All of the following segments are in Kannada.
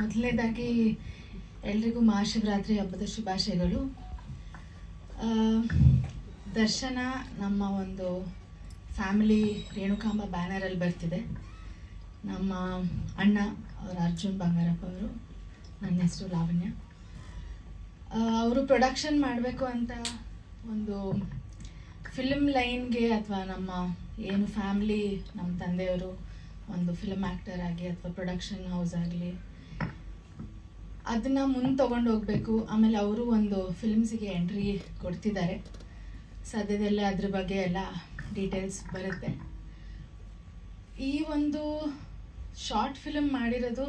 ಮೊದಲನೇದಾಗಿ ಎಲ್ರಿಗೂ ಮಹಾಶಿವರಾತ್ರಿ ಹಬ್ಬದ ಶುಭಾಶಯಗಳು. ದರ್ಶನ ನಮ್ಮ ಒಂದು ಫ್ಯಾಮಿಲಿ ರೇಣುಕಾಂಬ ಬ್ಯಾನರಲ್ಲಿ ಬರ್ತಿದೆ. ನಮ್ಮ ಅಣ್ಣ ಅವರು ಅರ್ಜುನ್ ಬಂಗಾರಪ್ಪ ಅವರು, ನನ್ನ ಹೆಸರು ಲಾವಣ್ಯ. ಅವರು ಪ್ರೊಡಕ್ಷನ್ ಮಾಡಬೇಕು ಅಂತ ಒಂದು ಫಿಲ್ಮ್ ಲೈನ್ಗೆ ಅಥವಾ ನಮ್ಮ ಏನು ಫ್ಯಾಮ್ಲಿ ನಮ್ಮ ತಂದೆಯವರು ಒಂದು ಫಿಲ್ಮ್ ಆ್ಯಕ್ಟರ್ ಆಗಿ ಅಥವಾ ಪ್ರೊಡಕ್ಷನ್ ಹೌಸ್ ಆಗಲಿ ಅದನ್ನು ಮುಂದೆ ತೊಗೊಂಡು ಹೋಗಬೇಕು. ಆಮೇಲೆ ಅವರು ಒಂದು ಫಿಲ್ಮ್ಸಿಗೆ ಎಂಟ್ರಿ ಕೊಡ್ತಿದ್ದಾರೆ. ಸದ್ಯದಲ್ಲೇ ಅದ್ರ ಬಗ್ಗೆ ಎಲ್ಲ ಡೀಟೇಲ್ಸ್ ಬರುತ್ತೆ. ಈ ಒಂದು ಶಾರ್ಟ್ ಫಿಲಮ್ ಮಾಡಿರೋದು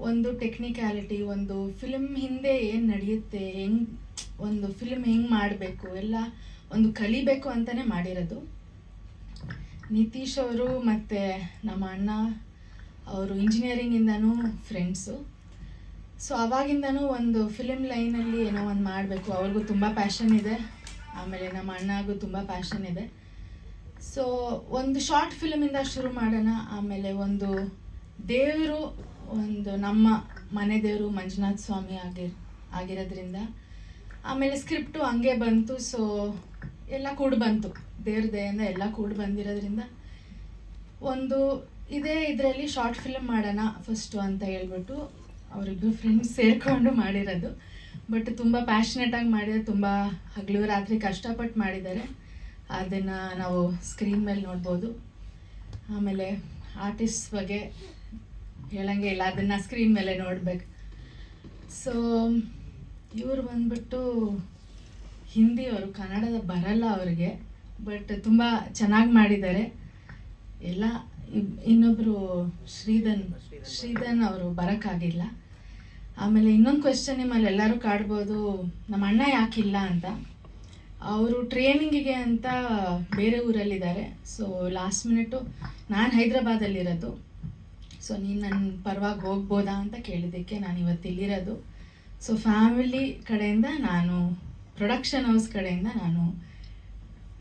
ಒಂದು ಟೆಕ್ನಿಕ್ಯಾಲಿಟಿ ಒಂದು ಫಿಲಮ್ ಹಿಂದೆ ಏನು ನಡೆಯುತ್ತೆ, ಹೆಂಗ್, ಒಂದು ಫಿಲ್ಮ್ ಹೆಂಗೆ ಮಾಡಬೇಕು, ಎಲ್ಲ ಒಂದು ಕಲಿಬೇಕು ಅಂತಲೇ ಮಾಡಿರೋದು. ನಿತೀಶ್ ಅವರು ಮತ್ತು ನಮ್ಮ ಅಣ್ಣ, ಅವರು ಇಂಜಿನಿಯರಿಂಗಿಂದನೂ ಫ್ರೆಂಡ್ಸು ಸೊ ಅವಾಗಿಂದನೂ ಒಂದು ಫಿಲಿಮ್ ಲೈನಲ್ಲಿ ಏನೋ ಒಂದು ಮಾಡಬೇಕು. ಅವ್ರಿಗೂ ತುಂಬ ಪ್ಯಾಷನ್ ಇದೆ. ಆಮೇಲೆ ನಮ್ಮ ಅಣ್ಣಗೂ ತುಂಬ ಪ್ಯಾಷನ್ ಇದೆ. ಸೊ ಒಂದು ಶಾರ್ಟ್ ಫಿಲಮಿಂದ ಶುರು ಮಾಡೋಣ. ಆಮೇಲೆ ಒಂದು ದೇವರು, ಒಂದು ನಮ್ಮ ಮನೆ ದೇವರು ಮಂಜುನಾಥ ಸ್ವಾಮಿ ಆಗಿರ್, ಆಗಿರೋದ್ರಿಂದ. ಆಮೇಲೆ ಸ್ಕ್ರಿಪ್ಟು ಹಂಗೆ ಬಂತು. ಸೊ ಎಲ್ಲ ಕೂಡಿ ಬಂತು. ದೇವ್ರ ದಯಿಂದ ಎಲ್ಲ ಕೂಡಿ ಬಂದಿರೋದ್ರಿಂದ. ಒಂದು ಇದೇ ಇದರಲ್ಲಿ ಶಾರ್ಟ್ ಫಿಲಮ್ ಮಾಡೋಣ ಫಸ್ಟು ಅಂತ ಹೇಳ್ಬಿಟ್ಟು ಅವರಿಬ್ಬರು ಫ್ರೆಂಡ್ಸ್ ಸೇರಿಕೊಂಡು ಮಾಡಿರೋದು. ಬಟ್ ತುಂಬ ಪ್ಯಾಷನೇಟಾಗಿ ಮಾಡಿದರೆ ತುಂಬ ಹಗಲು ರಾತ್ರಿ ಕಷ್ಟಪಟ್ಟು ಮಾಡಿದ್ದಾರೆ. ಅದನ್ನು ನಾವು ಸ್ಕ್ರೀನ್ ಮೇಲೆ ನೋಡ್ಬೋದು. ಆಮೇಲೆ ಆರ್ಟಿಸ್ಟ್ ಬಗ್ಗೆ ಹೇಳಂಗೆ ಇಲ್ಲ, ಅದನ್ನು ಸ್ಕ್ರೀನ್ ಮೇಲೆ ನೋಡಬೇಕು. ಸೊ ಇವರು ಬಂದ್ಬಿಟ್ಟು ಹಿಂದಿ ಅವರು, ಕನ್ನಡದ ಬರಲ್ಲ ಅವ್ರಿಗೆ. ಬಟ್ ತುಂಬ ಚೆನ್ನಾಗಿ ಮಾಡಿದ್ದಾರೆ. ಎಲ್ಲ ಇನ್ನೊಬ್ಬರು ಶ್ರೀಧನ್ ಶ್ರೀಧನ್ ಅವರು ಬರೋಕ್ಕಾಗಿಲ್ಲ. ಆಮೇಲೆ ಇನ್ನೊಂದು ಕ್ವೆಶನ್ ನಿಮ್ಮಲ್ಲಿ ಎಲ್ಲರೂ ಕಾಡ್ಬೋದು, ನಮ್ಮ ಅಣ್ಣ ಯಾಕಿಲ್ಲ ಅಂತ. ಅವರು ಟ್ರೈನಿಂಗಿಗೆ ಅಂತ ಬೇರೆ ಊರಲ್ಲಿದ್ದಾರೆ. ಸೊ ಲಾಸ್ಟ್ ಮಿನಿಟು ನಾನು ಹೈದ್ರಾಬಾದಲ್ಲಿರೋದು. ಸೊ ನೀನು ನನ್ನ ಪರವಾಗಿ ಹೋಗ್ಬೋದಾ ಅಂತ ಕೇಳಿದ್ದಕ್ಕೆ ನಾನು ಇವತ್ತು ಇಲ್ಲಿರೋದು. ಸೊ ಫ್ಯಾಮಿಲಿ ಕಡೆಯಿಂದ ನಾನು ಪ್ರೊಡಕ್ಷನ್ ಹೌಸ್ ಕಡೆಯಿಂದ ನಾನು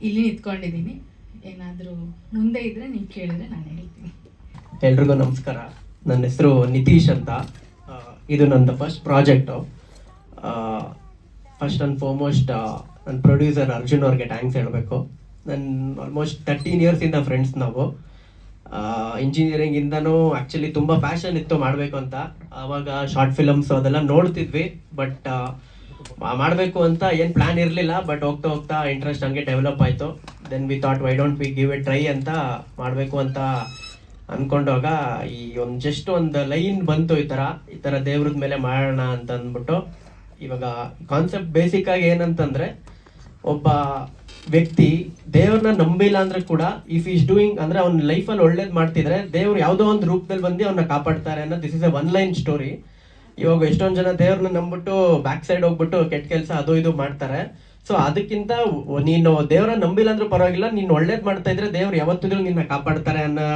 ಇಲ್ಲಿ ನಿಂತ್ಕೊಂಡಿದ್ದೀನಿ. ಏನಾದರೂ ಮುಂದೆ ಇದ್ದರೆ ನೀವು ಕೇಳಿದ್ರೆ ನಾನು ಹೇಳ್ತೀನಿ. ಎಲ್ರಿಗೂ ನಮಸ್ಕಾರ. ನನ್ನ ಹೆಸರು ನಿತೀಶ್ ಅಂತ. ಇದು ನನ್ನ first project first and foremost ನನ್ನ ಪ್ರೊಡ್ಯೂಸರ್ ಅರ್ಜುನ್ ಅವ್ರಿಗೆ ಥ್ಯಾಂಕ್ಸ್ ಹೇಳಬೇಕು. ನನ್ನ ಆಲ್ಮೋಸ್ಟ್ ತರ್ಟೀನ್ ಇಯರ್ಸಿಂದ ಫ್ರೆಂಡ್ಸ್ ನಾವು. ಇಂಜಿನಿಯರಿಂಗ್ ಇಂದನೂ ಆ್ಯಕ್ಚುಲಿ ತುಂಬ ಫ್ಯಾಷನ್ ಇತ್ತು ಮಾಡಬೇಕು ಅಂತ. ಆವಾಗ ಶಾರ್ಟ್ ಫಿಲಮ್ಸ್ ಅದೆಲ್ಲ ನೋಡ್ತಿದ್ವಿ ಬಟ್ ಮಾಡಬೇಕು ಅಂತ ಏನು ಪ್ಲ್ಯಾನ್ ಇರಲಿಲ್ಲ ಬಟ್ ಹೋಗ್ತಾ ಹೋಗ್ತಾ ಇಂಟ್ರೆಸ್ಟ್ ಹಂಗೆ ಡೆವಲಪ್ ಆಯಿತು. Then we thought why don't we give a try ಅಂತ ಮಾಡಬೇಕು ಅಂತ ಅನ್ಕೊಂಡಾಗ ಈ ಒಂದು ಜಸ್ಟ್ ಒಂದು ಲೈನ್ ಬಂತು ಈ ತರ. ಈ ತರ ದೇವ್ರದ ಮೇಲೆ ಮಾಡೋಣ ಅಂತ ಅಂದ್ಬಿಟ್ಟು ಇವಾಗ ಕಾನ್ಸೆಪ್ಟ್ ಬೇಸಿಕ್ ಆಗಿ ಏನಂತಂದ್ರೆ ಒಬ್ಬ ವ್ಯಕ್ತಿ ದೇವ್ರನ್ನ ನಂಬಿಲ್ಲ ಅಂದ್ರೆ ಕೂಡ ಇಫ್ ಈಸ್ ಡೂಯಿಂಗ್ ಅಂದ್ರೆ ಅವ್ನ ಲೈಫಲ್ಲಿ ಒಳ್ಳೇದು ಮಾಡ್ತಿದ್ರೆ ದೇವ್ರು ಯಾವುದೋ ಒಂದು ರೂಪದಲ್ಲಿ ಬಂದು ಅವ್ನ ಕಾಪಾಡ್ತಾರೆ ಅನ್ನೋ this is a one line story ಇವಾಗ ಎಷ್ಟೊಂದು ಜನ ದೇವ್ರನ್ನ ನಂಬಿಟ್ಟು ಬ್ಯಾಕ್ ಸೈಡ್ ಹೋಗ್ಬಿಟ್ಟು ಕೆಟ್ಟ ಕೆಲಸ ಅದು ಇದು ಮಾಡ್ತಾರೆ. ಸೊ ಅದಕ್ಕಿಂತ ನೀನು ದೇವ್ರ ನಂಬಿಲ್ಲ ಅಂದ್ರೂ ಪರವಾಗಿಲ್ಲ, ನೀನು ಒಳ್ಳೇದು ಮಾಡ್ತಾ ಇದ್ರೆ ದೇವ್ರು ಯಾವತ್ತಿದ್ರು ನಿನ್ನ ಕಾಪಾಡ್ತಾರೆ ಅನ್ನೋ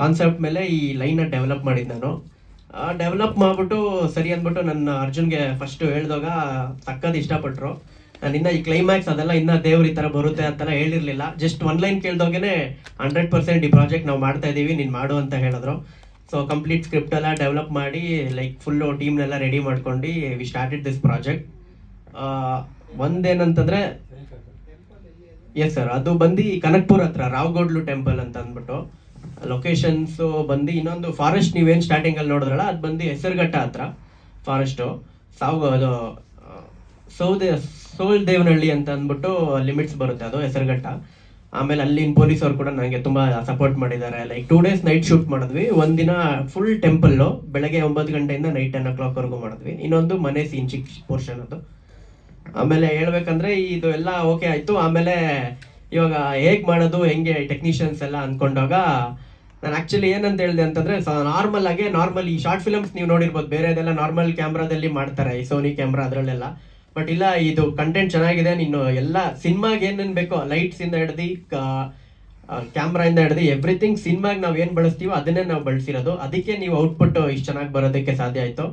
ಕಾನ್ಸೆಪ್ಟ್ ಮೇಲೆ ಈ ಲೈನ್ ಡೆವಲಪ್ ಮಾಡಿದ್ದು ನಾನು. ಡೆವಲಪ್ ಮಾಡ್ಬಿಟ್ಟು ಸರಿ ಅಂದ್ಬಿಟ್ಟು ನನ್ನ ಅರ್ಜುನ್ಗೆ ಫಸ್ಟ್ ಹೇಳಿದಾಗ ಸಕ್ಕತ್ ಇಷ್ಟಪಟ್ಟರು ನಾನು ಇನ್ನ ಈ ಕ್ಲೈಮ್ಯಾಕ್ಸ್ ಅದೆಲ್ಲ ಇನ್ನ ದೇವ್ರ ಈ ತರ ಬರುತ್ತೆ ಅಂತೆಲ್ಲ ಹೇಳಿರ್ಲಿಲ್ಲ. ಜಸ್ಟ್ ಒನ್ ಲೈನ್ ಕೇಳಿದಾಗೇನೆ ಹಂಡ್ರೆಡ್ ಪರ್ಸೆಂಟ್ ಈ ಪ್ರಾಜೆಕ್ಟ್ ನಾವು ಮಾಡ್ತಾ ಇದೀವಿ, ನೀನ್ ಮಾಡು ಅಂತ ಹೇಳಿದ್ರು. ಸೊ ಕಂಪ್ಲೀಟ್ ಸ್ಕ್ರಿಪ್ಟ್ ಎಲ್ಲ ಡೆವಲಪ್ ಮಾಡಿ ಲೈಕ್ ಫುಲ್ ಟೀಮ್ನೆಲ್ಲ ರೆಡಿ ಮಾಡ್ಕೊಂಡು ವಿ ಸ್ಟಾರ್ಟೆಡ್ ದಿಸ್ ಪ್ರಾಜೆಕ್ಟ್ ಒಂದೇನಂತಂದ್ರೆ ಎಸ್ ಸರ್ ಅದು ಬಂದು ಕನಕ್ಪುರ್ ಹತ್ರ ರಾವ್ಗೋಡ್ಲು ಟೆಂಪಲ್ ಅಂತ ಅಂದ್ಬಿಟ್ಟು ಲೊಕೇಶನ್ಸ್ ಬಂದು ಇನ್ನೊಂದು ಫಾರೆಸ್ಟ್ ನೀವೇನು ಸ್ಟಾರ್ಟಿಂಗ್ ಅಲ್ಲಿ ನೋಡಿದ್ರಲ್ಲ, ಅದು ಬಂದು ಹೆಸರುಘಟ್ಟ ಹತ್ರ ಫಾರೆಸ್ಟು ಸಾವು, ಅದು ಸೌದೆ ಸೋಲ್ ದೇವನಹಳ್ಳಿ ಅಂತ ಅಂದ್ಬಿಟ್ಟು ಲಿಮಿಟ್ಸ್ ಬರುತ್ತೆ ಅದು, ಹೆಸರುಘಟ್ಟ. ಆಮೇಲೆ ಅಲ್ಲಿನ ಪೊಲೀಸ್ ಅವ್ರು ಕೂಡ ನನಗೆ ತುಂಬ ಸಪೋರ್ಟ್ ಮಾಡಿದ್ದಾರೆ. Like two days night shoot ಮಾಡಿದ್ವಿ. ಒಂದಿನ ಫುಲ್ ಟೆಂಪಲ್ಲು ಬೆಳಗ್ಗೆ ಒಂಬತ್ತು ಗಂಟೆಯಿಂದ ನೈಟ್ ಟೆನ್ ಓ ಕ್ಲಾಕ್ವರೆಗೂ ಮಾಡಿದ್ವಿ. ಇನ್ನೊಂದು ಮನೆ ಸೀನ್ ಚಿಕ್ಕ ಪೋರ್ಷನ್ ಅದು. ಆಮೇಲೆ ಹೇಳ್ಬೇಕಂದ್ರೆ ಇದು ಎಲ್ಲ ಓಕೆ ಆಯಿತು. ಆಮೇಲೆ ಇವಾಗ ಹೇಗೆ ಮಾಡೋದು, ಹೆಂಗೆ ಟೆಕ್ನಿಷಿಯನ್ಸ್ ಎಲ್ಲ ಅನ್ಕೊಂಡಾಗ ನಾನು ಆಕ್ಚುಲಿ ಏನಂತ ಹೇಳಿದೆ ಅಂತಂದ್ರೆ ನಾರ್ಮಲ್ ಆಗಿ ನಾರ್ಮಲ್ ಈ ಶಾರ್ಟ್ ಫಿಲಮ್ಸ್ ನೀವು ನೋಡಿರ್ಬೋದು. ಬೇರೆದೆಲ್ಲ ನಾರ್ಮಲ್ ಕ್ಯಾಮ್ರಾದಲ್ಲಿ ಮಾಡ್ತಾರೆ, ಈ ಸೋನಿ ಕ್ಯಾಮ್ರಾ ಅದರಲ್ಲೆಲ್ಲ. ಬಟ್ ಇಲ್ಲ, ಇದು ಕಂಟೆಂಟ್ ಚೆನ್ನಾಗಿದೆ, ನೀನು ಎಲ್ಲ ಸಿನಿಮಾಗೆ ಏನೇನು ಬೇಕೋ ಲೈಟ್ಸ್ ಇಂದ ಹಿಡ್ದು ಕ್ಯಾಮ್ರಾ ಇಂದ ಹಿಡ್ದು ಎವ್ರಿಥಿಂಗ್ ಸಿನಿಮಾಗೆ ನಾವು ಏನು ಬಳಸ್ತೀವೋ ಅದನ್ನೇ ನಾವು ಬಳಸಿರೋದು. ಅದಕ್ಕೆ ನೀವು ಔಟ್ಪುಟ್ ಇಷ್ಟು ಚೆನ್ನಾಗಿ ಬರೋದಕ್ಕೆ ಸಾಧ್ಯ ಆಯ್ತು.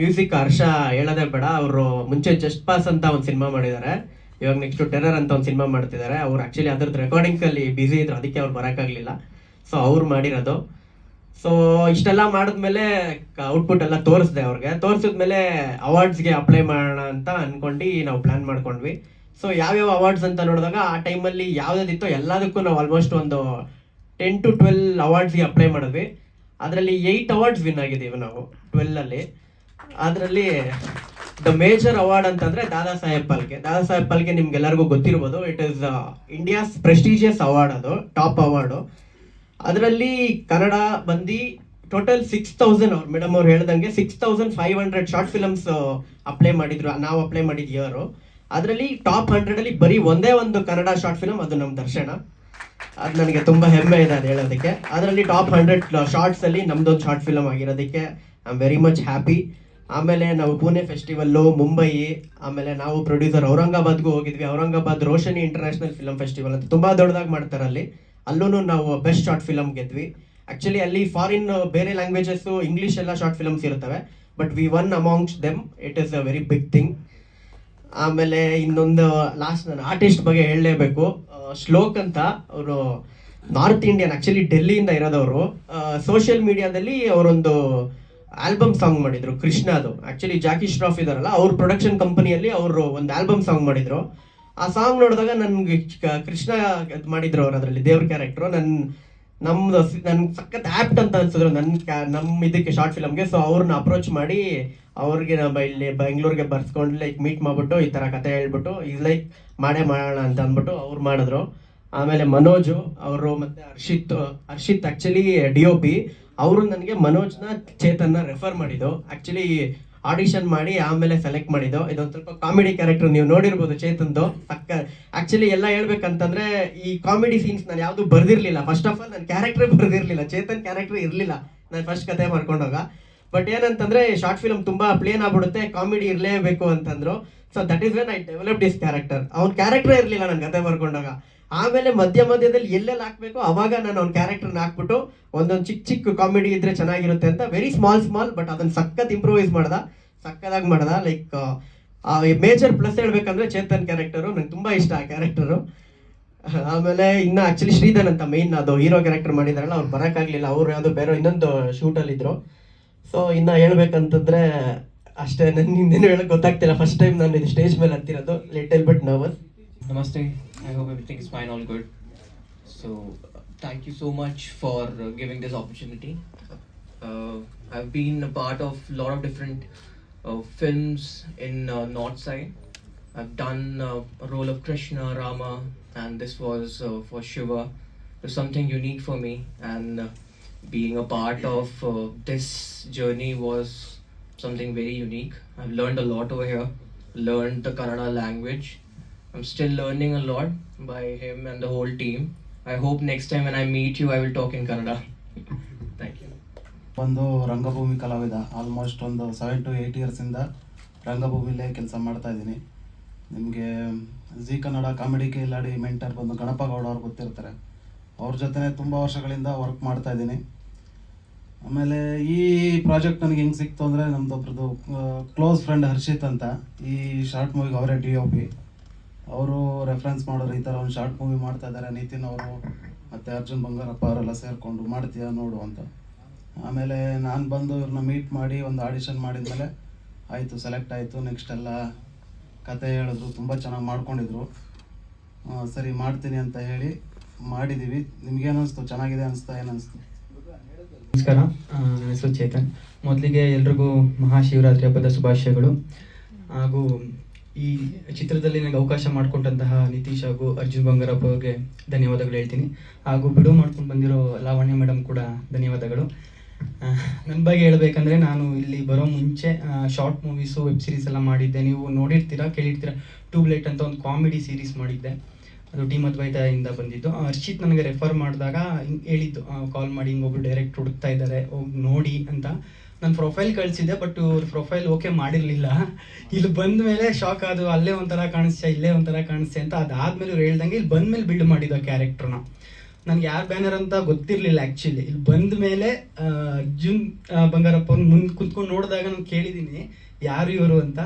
ಮ್ಯೂಸಿಕ್ ಹರ್ಷ ಹೇಳೋದೇ ಬೇಡ. ಅವರು ಮುಂಚೆ ಜಸ್ಟ್ ಪಾಸ್ ಅಂತ ಒಂದು ಸಿನಿಮಾ ಮಾಡಿದ್ದಾರೆ ಇವಾಗ ನೆಕ್ಸ್ಟ್ ಟೆರರ್ ಅಂತ ಒಂದು ಸಿನಿಮಾ ಮಾಡ್ತಿದ್ದಾರೆ ಅವ್ರು ಆಕ್ಚುಲಿ ಅದ್ರದ್ದು ರೆಕಾರ್ಡಿಂಗ್ಸ್ ಅಲ್ಲಿ ಬಿಸಿ ಇದ್ರು, ಅದಕ್ಕೆ ಅವ್ರು ಬರೋಕ್ಕಾಗಲಿಲ್ಲ. ಸೊ ಅವ್ರು ಮಾಡಿರೋದು. ಸೊ ಇಷ್ಟೆಲ್ಲ ಮಾಡಿದ್ಮೇಲೆ ಔಟ್ಪುಟ್ ಎಲ್ಲ ತೋರಿಸ್ದೆ ಅವ್ರಿಗೆ. ತೋರಿಸಿದ್ಮೇಲೆ ಅವಾರ್ಡ್ಸ್ಗೆ ಅಪ್ಲೈ ಮಾಡೋಣ ಅಂತ ಅನ್ಕೊಂಡು ನಾವು ಪ್ಲಾನ್ ಮಾಡ್ಕೊಂಡ್ವಿ. ಸೊ ಯಾವ್ಯಾವ ಅವಾರ್ಡ್ಸ್ ಅಂತ ನೋಡಿದಾಗ ಆ ಟೈಮಲ್ಲಿ ಯಾವುದಿತ್ತೋ ಎಲ್ಲದಕ್ಕೂ ನಾವು ಆಲ್ಮೋಸ್ಟ್ ಒಂದು ಟೆನ್ ಟು ಟ್ವೆಲ್ ಅವಾರ್ಡ್ಸ್ಗೆ ಅಪ್ಲೈ ಮಾಡಿದ್ವಿ. ಅದರಲ್ಲಿ ಏಯ್ಟ್ ಅವಾರ್ಡ್ಸ್ ವಿನ್ ಆಗಿದ್ದೀವಿ ನಾವು ಟ್ವೆಲ್ಲಲ್ಲಿ ಅದರಲ್ಲಿ ದ ಮೇಜರ್ ಅವಾರ್ಡ್ ಅಂತಂದ್ರೆ ದಾದಾ ಸಾಹೇಬ್ ಪಾಲ್ಗೆ ದಾದಾ ಸಾಹೇಬ್ ಪಾಲ್ಗೆ ನಿಮ್ಗೆಲ್ಲರಿಗೂ ಗೊತ್ತಿರ್ಬೋದು. It is India's prestigious award ಅದು ಟಾಪ್ ಅವಾರ್ಡು ಅದರಲ್ಲಿ ಕನ್ನಡ ಬಂದು ಟೋಟಲ್ ಸಿಕ್ಸ್ ತೌಸಂಡ್ ಅವ್ರು. ಮೇಡಮ್ ಅವ್ರು ಹೇಳ್ದಂಗೆ six thousand five hundred short films apply ಮಾಡಿದ್ರು. ನಾವು ಅಪ್ಲೈ ಮಾಡಿದ ಇಯರು ಅದರಲ್ಲಿ ಟಾಪ್ ಹಂಡ್ರೆಡ್ ಅಲ್ಲಿ ಬರೀ ಒಂದೇ ಒಂದು ಕನ್ನಡ ಶಾರ್ಟ್ ಫಿಲಮ್ ಅದು ನಮ್ಮ ದರ್ಶನ. ಅದು ನನಗೆ ತುಂಬಾ ಹೆಮ್ಮೆ ಇದೆ ಅದು ಹೇಳೋದಕ್ಕೆ. ಅದರಲ್ಲಿ ಟಾಪ್ ಹಂಡ್ರೆಡ್ ಶಾರ್ಟ್ಸ್ ಅಲ್ಲಿ ಒಂದು short film ಆಗಿರೋದಕ್ಕೆ I am very much happy ಆಮೇಲೆ ನಾವು ಪುಣೆ ಫೆಸ್ಟಿವಲ್ಲು ಮುಂಬೈ, ಆಮೇಲೆ ನಾವು ಪ್ರೊಡ್ಯೂಸರ್ ಔರಂಗಾಬಾದ್ಗೂ ಹೋಗಿದ್ವಿ. Aurangabad Roshni international film festival ಅಂತ ತುಂಬಾ ದೊಡ್ಡದಾಗಿ ಮಾಡ್ತಾರೆ ಅಲ್ಲಿ. ಅಲ್ಲೂ ನಾವು ಬೆಸ್ಟ್ ಶಾರ್ಟ್ ಫಿಲಮ್ ಗೆದ್ವಿ. ಆ್ಯಕ್ಚುಲಿ ಅಲ್ಲಿ ಫಾರಿನ್ ಬೇರೆ ಲ್ಯಾಂಗ್ವೇಜಸ್ ಇಂಗ್ಲಿಷ್ ಎಲ್ಲ ಶಾರ್ಟ್ ಫಿಲಮ್ಸ್ ಇರ್ತವೆ but we one amongst them it is a very big thing ಆಮೇಲೆ ಇನ್ನೊಂದು ಲಾಸ್ಟ್ ನಾನು ಆರ್ಟಿಸ್ಟ್ ಬಗ್ಗೆ ಹೇಳಲೇಬೇಕು. ಶ್ಲೋಕ್ ಅಂತ ಅವರು ನಾರ್ತ್ ಇಂಡಿಯನ್ ಆ್ಯಕ್ಚುಲಿ ಡೆಲ್ಲಿಯಿಂದ ಇರೋದವರು. ಸೋಷಿಯಲ್ ಮೀಡಿಯಾದಲ್ಲಿ ಅವರೊಂದು ಆಲ್ಬಮ್ ಸಾಂಗ್ ಮಾಡಿದ್ರು ಕೃಷ್ಣದು ಆ್ಯಕ್ಚುಲಿ ಜಾಕಿ ಶ್ರಾಫ್ ಇದಾರಲ್ಲ ಅವ್ರ ಪ್ರೊಡಕ್ಷನ್ ಕಂಪನಿಯಲ್ಲಿ ಅವರು ಒಂದು ಆಲ್ಬಮ್ ಸಾಂಗ್ ಮಾಡಿದ್ರು. ಆ ಸಾಂಗ್ ನೋಡಿದಾಗ ನನ್ಗೆ ಕೃಷ್ಣ ಮಾಡಿದ್ರು ಅವ್ರು ಅದರಲ್ಲಿ, ದೇವ್ರ ಕ್ಯಾರೆಕ್ಟ್ರು ನನ್ನ ನಮ್ದು ನನ್ ಸಖತ್ ಆಪ್ಟ್ ಅಂತ ಅನ್ಸಿದ್ರು. ನನ್ ನಮ್ಮ ನಮ್ ಇದಕ್ಕೆ ಶಾರ್ಟ್ ಫಿಲಮ್ಗೆ ಸೊ ಅವ್ರನ್ನ ಅಪ್ರೋಚ್ ಮಾಡಿ, ಅವ್ರಿಗೆ ನಮ್ಮ ಇಲ್ಲಿ ಬೆಂಗಳೂರಿಗೆ ಬರ್ಸ್ಕೊಂಡು ಲೈಕ್ ಮೀಟ್ ಮಾಡ್ಬಿಟ್ಟು, ಈ ತರ ಕತೆ ಹೇಳ್ಬಿಟ್ಟು ಈಗ ಲೈಕ್ ಮಾಡೇ ಮಾಡೋಣ ಅಂತ ಅಂದ್ಬಿಟ್ಟು ಅವ್ರು ಮಾಡಿದ್ರು. ಆಮೇಲೆ ಮನೋಜು, ಅವರು ಮತ್ತೆ Harshit Harshit actually D O P ಅವರು ನನಗೆ ಮನೋಜ್ನ ಚೇತನ್ನ ರೆಫರ್ ಮಾಡಿದ್ದು. ಆಕ್ಚುಲಿ ಆಡಿಷನ್ ಮಾಡಿ ಆಮೇಲೆ ಸೆಲೆಕ್ಟ್ ಮಾಡಿದ್ದು. ಇದೊಂದು ಸ್ವಲ್ಪ ಕಾಮಿಡಿ ಕ್ಯಾರೆಕ್ಟರ್ ನೀವು ನೋಡಿರ್ಬೋದು ಚೇತನ್ದು. ಸಕ್ಕ ಆಕ್ಚುಲಿ ಎಲ್ಲ ಹೇಳ್ಬೇಕಂತಂದ್ರೆ ಈ ಕಾಮಿಡಿ ಸೀನ್ಸ್ ನಾನು ಯಾವುದು ಬರ್ದಿರ್ಲಿಲ್ಲ. ಫಸ್ಟ್ ಆಫ್ ಆಲ್ ನನ್ನ ಕ್ಯಾರೆಕ್ಟರ್ ಬರ್ದಿರ್ಲಿಲ್ಲ. ಚೇತನ್ ಕ್ಯಾರೆಕ್ಟರ್ ಇರ್ಲಿಲ್ಲ. ನಾನು ಫಸ್ಟ್ ಕತೆ ಮಾಡ್ಕೊಂಡೋಗ. ಬಟ್ ಏನಂತಂದ್ರೆ ಶಾರ್ಟ್ ಫಿಲ್ಮ್ ತುಂಬಾ ಪ್ಲೇನ್ ಆಗ್ಬಿಡುತ್ತೆ. ಕಾಮಿಡಿ ಇರಲೇಬೇಕು ಅಂತಂದ್ರು. So that is when I develop this character ಅವ್ನ ಕ್ಯಾರೆಕ್ಟರ್ ಇರಲಿಲ್ಲ ನನ್ನ ಕತೆ ಬರ್ಕೊಂಡಾಗ ಆಮೇಲೆ ಮಧ್ಯ ಮಧ್ಯದಲ್ಲಿ ಎಲ್ಲೆಲ್ಲಿ ಹಾಕ್ಬೇಕು ಅವಾಗ ನಾನು ಅವ್ನ ಕ್ಯಾರೆಕ್ಟರ್ನ ಹಾಕ್ಬಿಟ್ಟು ಒಂದೊಂದು ಚಿಕ್ಕ ಚಿಕ್ಕ ಕಾಮಿಡಿ ಇದ್ರೆ ಚೆನ್ನಾಗಿರುತ್ತೆ ಅಂತ ವೆರಿ ಸ್ಮಾಲ್ ಸ್ಮಾಲ್ ಬಟ್ ಅದನ್ನ ಸಖತ್ ಇಂಪ್ರೂವೈಸ್ ಮಾಡ್ದ. ಸಕ್ಕದಾಗಿ ಮಾಡ್ದ. ಲೈಕ್ ಮೇಜರ್ ಪ್ಲಸ್ ಹೇಳ್ಬೇಕಂದ್ರೆ ಚೇತನ್ ಕ್ಯಾರೆಕ್ಟರು ನಂಗೆ ತುಂಬಾ ಇಷ್ಟ ಆ ಕ್ಯಾರೆಕ್ಟರು ಆಮೇಲೆ ಇನ್ನ ಆಕ್ಚುಲಿ ಶ್ರೀಧನ್ ಅಂತ ಮೈನ್ ಅದು ಹೀರೋ ಕ್ಯಾರೆಕ್ಟರ್ ಮಾಡಿದಾರಲ್ಲ, ಅವ್ರು ಬರೋಕ್ಕಾಗಲಿಲ್ಲ. ಅವ್ರು ಯಾವುದೋ ಬೇರೆ ಇನ್ನೊಂದು ಶೂಟ್ ಅಲ್ಲಿ ಇದ್ರು. ಸೊ ಇನ್ನ ಹೇಳ್ಬೇಕಂತಂದ್ರೆ ಅಷ್ಟೇ. ನನ್ ಹಿಂದೇನು ಹೇಳೋಕೆ ಗೊತ್ತಾಗ್ತಿಲ್ಲ. ಫಸ್ಟ್ ಟೈಮ್ ನಾನು ಇದು ಸ್ಟೇಜ್ ಮೇಲೆ ಹತ್ತಿರೋದು. Little bit nervous Namaste. I hope everything is fine, all good. So, uh, thank you so much for uh, giving this opportunity. Uh, I've been a part of a lot of different uh, films in uh, North Side. I've done uh, a role of Krishna, Rama, and this was uh, for Shiva. It was something unique for me, and uh, being a part of uh, this journey was something very unique. I've learned a lot over here, learned the Kannada language. I'm still learning a lot by him and the whole team. I hope next time when I meet you, I will talk in Kannada. Thank you. ಒಂದು ರಂಗಭೂಮಿ ಕಲಾವಿದ ಆಲ್ಮೋಸ್ಟ್ ಒಂದು ಸೆವೆನ್ ಟು ಏಯ್ಟ್ ಇಯರ್ಸಿಂದ ರಂಗಭೂಮಿಲೇ ಕೆಲಸ ಮಾಡ್ತಾ ಇದ್ದೀನಿ ನಿಮಗೆ Zee Kannada comedy Kiladi mentor ಬಂದು ಗಣಪ ಗೌಡ ಅವ್ರು ಗೊತ್ತಿರ್ತಾರೆ ಅವ್ರ ಜೊತೆ ತುಂಬ ವರ್ಷಗಳಿಂದ ವರ್ಕ್ ಮಾಡ್ತಾ ಇದ್ದೀನಿ ಆಮೇಲೆ ಈ ಪ್ರಾಜೆಕ್ಟ್ ನನಗೆ ಹೆಂಗೆ ಸಿಕ್ತು ಅಂದರೆ ನಮ್ಮದೊಬ್ರದ್ದು ಕ್ಲೋಸ್ ಫ್ರೆಂಡ್ ಹರ್ಷಿತ್ ಅಂತ ಈ ಶಾರ್ಟ್ ಮೂವಿಗೆ ಅವರೇ ಡಿ ಒ ಪಿ ಅವರು ರೆಫರೆನ್ಸ್ ಮಾಡೋರು ಈ ಥರ ಒಂದು ಶಾರ್ಟ್ ಮೂವಿ ಮಾಡ್ತಾ ಇದ್ದಾರೆ ನಿತಿನ್ ಅವರು ಮತ್ತು ಅರ್ಜುನ್ ಬಂಗಾರಪ್ಪ ಅವರೆಲ್ಲ ಸೇರಿಕೊಂಡು ಮಾಡ್ತೀಯಾ ನೋಡು ಅಂತ. ಆಮೇಲೆ ನಾನು ಬಂದು ಇವ್ರನ್ನ ಮೀಟ್ ಮಾಡಿ ಒಂದು ಆಡಿಷನ್ ಮಾಡಿದ್ಮೇಲೆ ಆಯಿತು ಸೆಲೆಕ್ಟ್ ಆಯಿತು ನೆಕ್ಸ್ಟ್ ಎಲ್ಲ ಕತೆ ಹೇಳಿದ್ರು, ತುಂಬ ಚೆನ್ನಾಗಿ ಮಾಡ್ಕೊಂಡಿದ್ರು. ಸರಿ ಮಾಡ್ತೀನಿ ಅಂತ ಹೇಳಿ ಮಾಡಿದ್ದೀವಿ ನಿಮ್ಗೇನು ಅನಿಸ್ತು? ಚೆನ್ನಾಗಿದೆ ಅನಿಸ್ತಾ ಏನು ನಮಸ್ಕಾರ. ನನ್ನ ಹೆಸರು ಚೇತನ್. ಮೊದಲಿಗೆ ಎಲ್ರಿಗೂ ಮಹಾಶಿವರಾತ್ರಿ ಹಬ್ಬದ ಶುಭಾಶಯಗಳು. ಹಾಗೂ ಈ ಚಿತ್ರದಲ್ಲಿ ನನಗೆ ಅವಕಾಶ ಮಾಡಿಕೊಟ್ಟಂತಹ ನಿತೀಶ್ ಹಾಗೂ ಅರ್ಜುನ್ ಬಂಗಾರಪ್ಪ ಅವ್ರಿಗೆ ಧನ್ಯವಾದಗಳು ಹೇಳ್ತೀನಿ. ಹಾಗೂ ಬಿಡುವು ಮಾಡ್ಕೊಂಡು ಬಂದಿರೋ ಲಾವಣ್ಯ ಮೇಡಮ್ ಕೂಡ ಧನ್ಯವಾದಗಳು. ನನ್ನ ಬಗ್ಗೆ ಹೇಳ್ಬೇಕಂದ್ರೆ ನಾನು ಇಲ್ಲಿ ಬರೋ ಮುಂಚೆ ಶಾರ್ಟ್ ಮೂವೀಸು ವೆಬ್ ಸೀರೀಸ್ ಎಲ್ಲ ಮಾಡಿದ್ದೆ. ನೀವು ನೋಡಿರ್ತೀರಾ, ಕೇಳಿರ್ತೀರಾ ಟ್ಯೂಬ್ಲೈಟ್ ಅಂತ ಒಂದು ಕಾಮಿಡಿ ಸೀರೀಸ್ ಮಾಡಿದ್ದೆ. ಅದು ಡಿ ಮದ್ವೈತಾಯಿಂದ ಬಂದಿದ್ದು. ಹರ್ಷಿತ್ ನನಗೆ ರೆಫರ್ ಮಾಡಿದಾಗ ಹೇಳಿದ್ದು ಕಾಲ್ ಮಾಡಿ ಹಿಂಗೊಬ್ರು ಡೈರೆಕ್ಟ್ ಹುಡುಕ್ತಾ ಇದ್ದಾರೆ, ಹೋಗಿ ನೋಡಿ ಅಂತ. ನಾನು ಪ್ರೊಫೈಲ್ ಕಳಿಸಿದ್ದೆ ಬಟ್ ಇವ್ರ ಪ್ರೊಫೈಲ್ ಓಕೆ ಮಾಡಿರಲಿಲ್ಲ. ಇಲ್ಲಿ ಬಂದ ಮೇಲೆ ಶಾಕ್ ಅದು ಅಲ್ಲೇ ಒಂಥರ ಕಾಣಿಸ್ತಾ ಇಲ್ಲೇ ಒಂಥರ ಕಾಣಿಸ್ತೆ ಅಂತ ಅದಾದ್ಮೇಲೆ ಇವ್ರು ಹೇಳ್ದಂಗೆ ಇಲ್ಲಿ ಬಂದ ಮೇಲೆ ಬಿಲ್ಡ್ ಮಾಡಿದ ಕ್ಯಾರೆಕ್ಟರ್ನ ನನ್ಗೆ ಯಾರು ಬ್ಯಾನರ್ ಅಂತ ಗೊತ್ತಿರಲಿಲ್ಲ ಆ್ಯಕ್ಚುಲಿ ಇಲ್ಲಿ ಬಂದ ಮೇಲೆ ಆ, ಬಂಗಾರಪ್ಪ ಅವ್ರನ್ನ ಮುಂದೆ ಕುತ್ಕೊಂಡು ನೋಡಿದಾಗ ನಾನು ಕೇಳಿದ್ದೀನಿ ಯಾರು ಇವರು ಅಂತ.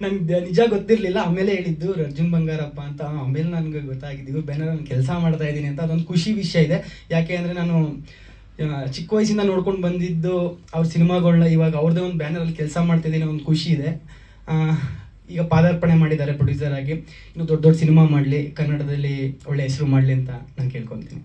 ನನಗೆ ನಿಜ ಗೊತ್ತಿರಲಿಲ್ಲ ಆಮೇಲೆ ಹೇಳಿದ್ದು ಅರ್ಜುನ್ ಬಂಗಾರಪ್ಪ ಅಂತ. ಆಮೇಲೆ ನನಗೆ ಗೊತ್ತಾಗಿದ್ದು ಬ್ಯಾನರ್ ನಾನು ಕೆಲಸ ಮಾಡ್ತಾ ಇದ್ದೀನಿ ಅಂತ ಅದೊಂದು ಖುಷಿ ವಿಷಯ ಇದೆ. ಯಾಕೆ ಅಂದರೆ ನಾನು ಚಿಕ್ಕ ವಯಸ್ಸಿಂದ ನೋಡ್ಕೊಂಡು ಬಂದಿದ್ದು ಅವ್ರ ಸಿನಿಮಾಗಳನ್ನ ಇವಾಗ ಅವ್ರದ್ದೇ ಒಂದು ಬ್ಯಾನರಲ್ಲಿ ಕೆಲಸ ಮಾಡ್ತಿದ್ದೀನಿ ಒಂದು ಖುಷಿ ಇದೆ. ಈಗ ಪಾದಾರ್ಪಣೆ ಮಾಡಿದ್ದಾರೆ ಪ್ರೊಡ್ಯೂಸರ್ ಆಗಿ. ಇನ್ನು ದೊಡ್ಡ ದೊಡ್ಡ ಸಿನಿಮಾ ಮಾಡಲಿ, ಕನ್ನಡದಲ್ಲಿ ಒಳ್ಳೆ ಹೆಸರು ಮಾಡಲಿ ಅಂತ ನಾನು ಕೇಳ್ಕೊತೀನಿ.